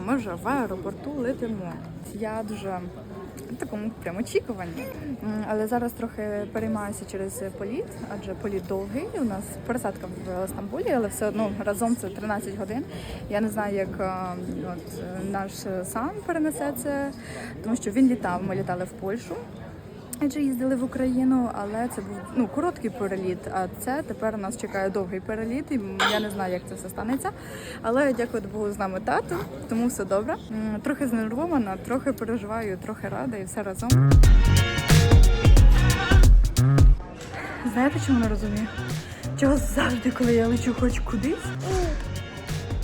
ми вже в аеропорту летимо. Я дуже в такому прям очікуванні. Але зараз трохи переймаюся через політ, адже політ довгий. У нас пересадка в Стамбулі, але все одно разом це 13 годин. Я не знаю, як е, от, наш сам перенесе це, тому що він літав. Ми літали в Польщу. Адже їздили в Україну, але це був ну короткий переліт. А це тепер нас чекає довгий переліт, і я не знаю, як це все станеться. Але дякую Богу, з нами тато, тому все добре. Трохи знервована, трохи переживаю, трохи рада і все разом. Знаєте, чому не розумію? Чого завжди, коли я лечу хоч кудись,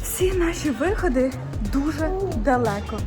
всі наші виходи дуже далеко.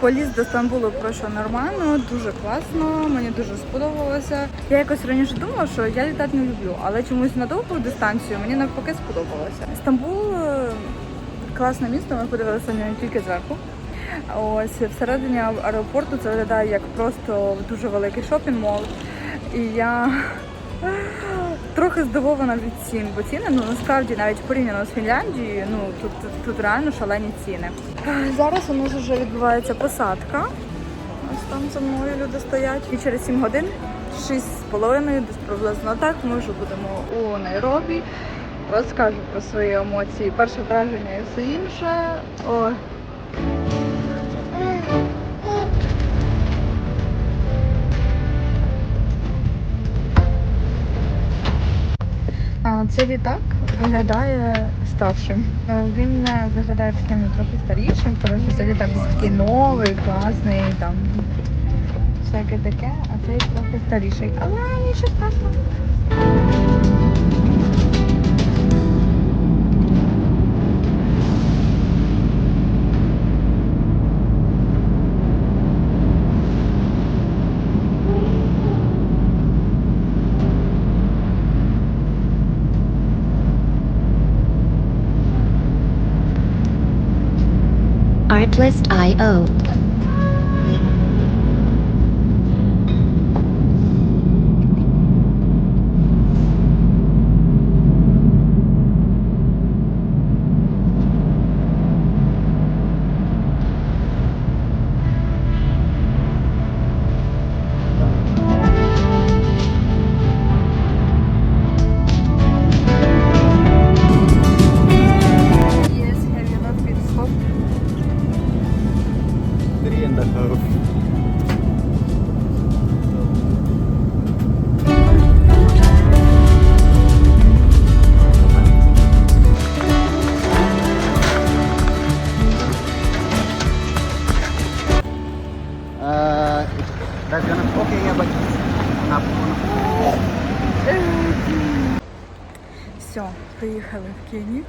Поліз до Стамбулу пройшов нормально, дуже класно, мені дуже сподобалося. Я якось раніше думала, що я літати не люблю, але чомусь на довгу дистанцію мені навпаки сподобалося. Стамбул е, класне місто, ми подивилися на нього тільки зверху. Ось всередині аеропорту це виглядає як просто дуже великий шопінг-мол. І я трохи здивована від цін, бо ціни ну насправді навіть порівняно з Фінляндією, ну тут, тут, тут реально шалені ціни. Зараз у нас вже відбувається посадка. Ось там за мною люди стоять. І через 7 годин, 6,5, десь приблизно так, ми вже будемо у Найробі. Розкажу про свої емоції, перше враження і все інше. Ой. А, Цей літак виглядає старшим. Е, Він е, виглядає таким трохи старішим, тому що цей літак такий новий, класний, там всяке таке, а цей трохи старіший. Але нічого страшного. Artlist.io. приїхали в Київ.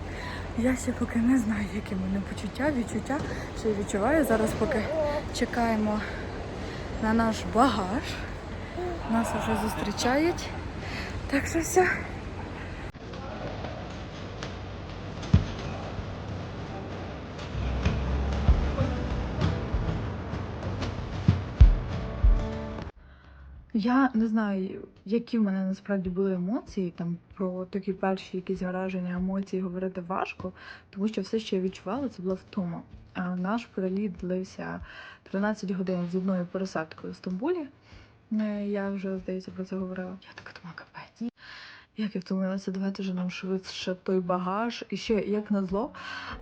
Я ще поки не знаю, які мене почуття, відчуття, що я відчуваю. Зараз поки чекаємо на наш багаж. Нас вже зустрічають. Так що все. Я не знаю, які в мене насправді були емоції. Там про такі перші якісь враження, емоції говорити важко, тому що все, що я відчувала, це була втома. Наш переліт длився 13 годин з одною пересадкою в Стамбулі. Е, Я вже, здається, про це говорила. Я така думаю, капець. Як я втомилася, давайте вже нам швидше той багаж. І ще, як назло,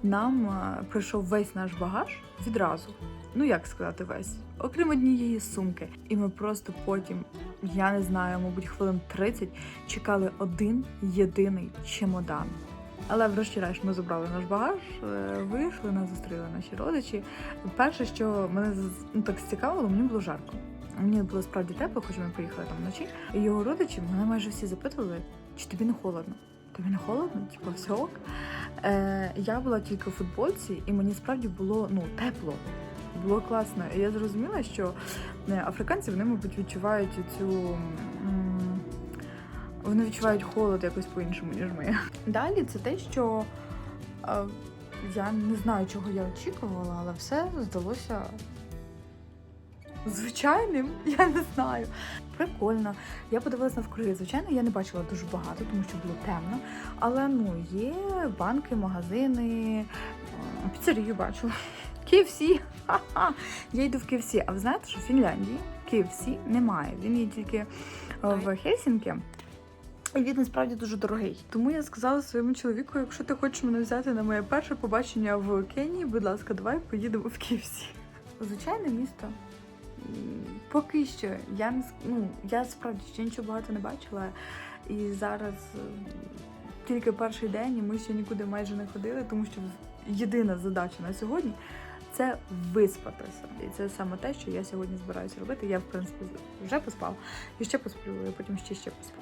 нам е, прийшов весь наш багаж відразу. Ну як сказати, весь, окрім однієї сумки. І ми просто потім, я не знаю, мабуть, хвилин 30 чекали один єдиний чемодан. Але врешті-решт ми забрали наш багаж, е, вийшли, нас зустріли наші родичі. Перше, що мене ну, так цікавило, мені було жарко. Мені було справді тепло, хоч ми приїхали там вночі. І його родичі мене майже всі запитували, чи тобі не холодно. Тобі не холодно? Типу, все ок. Е, я була тільки у футболці, і мені справді було ну, тепло. Було класно. І я зрозуміла, що е, африканці вони, мабуть, відчувають цю. Вони відчувають холод якось по-іншому, ніж ми. Далі це те, що е, я не знаю, чого я очікувала, але все здалося звичайним. Я не знаю. Прикольно. Я подивилася навкруги. Звичайно, я не бачила дуже багато, тому що було темно. Але ну є банки, магазини, піцерію бачу. KFC. Ха-ха. Я йду в KFC. А ви знаєте, що в Фінляндії KFC немає. Він є тільки е, в Хельсінкі. І він насправді дуже дорогий. Тому я сказала своєму чоловіку, якщо ти хочеш мене взяти на моє перше побачення в Кенії, будь ласка, давай поїдемо в KFC. Звичайне місто. Поки що я не ну, я справді ще нічого багато не бачила. І зараз е, тільки перший день, і ми ще нікуди майже не ходили, тому що єдина задача на сьогодні це виспатися. І це саме те, що я сьогодні збираюся робити. Я, в принципі, вже поспав і ще посплю, і потім ще ще посплю.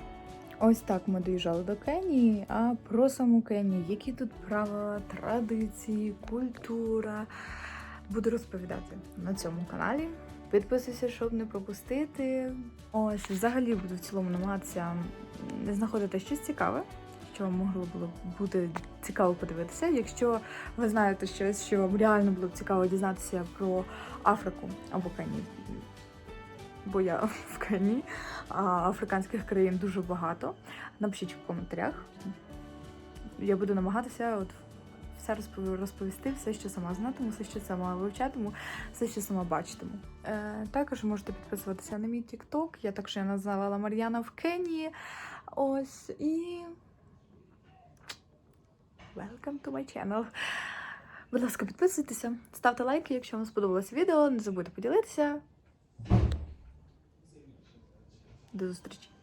Ось так ми доїжджали до Кенії. А про саму Кенію, які тут правила, традиції, культура, буду розповідати на цьому каналі. Підписуйся, щоб не пропустити. Ось, взагалі буду в цілому намагатися знаходити щось цікаве, що вам могло було бути цікаво подивитися. Якщо ви знаєте щось, що вам реально було б цікаво дізнатися про Африку або Кенію, бо я в Кенії, а африканських країн дуже багато. Напишіть в коментарях. Я буду намагатися от все розпов- розповісти, все, що сама знатиму, все, що сама вивчатиму, все, що сама бачитиму. Е, також можете підписуватися на мій TikTok. Я також називала Мар'яна в Кенії. Ось і. Welcome to my channel. Будь ласка, підписуйтеся, ставте лайки, якщо вам сподобалось відео. Не забудьте поділитися. До зустрічі!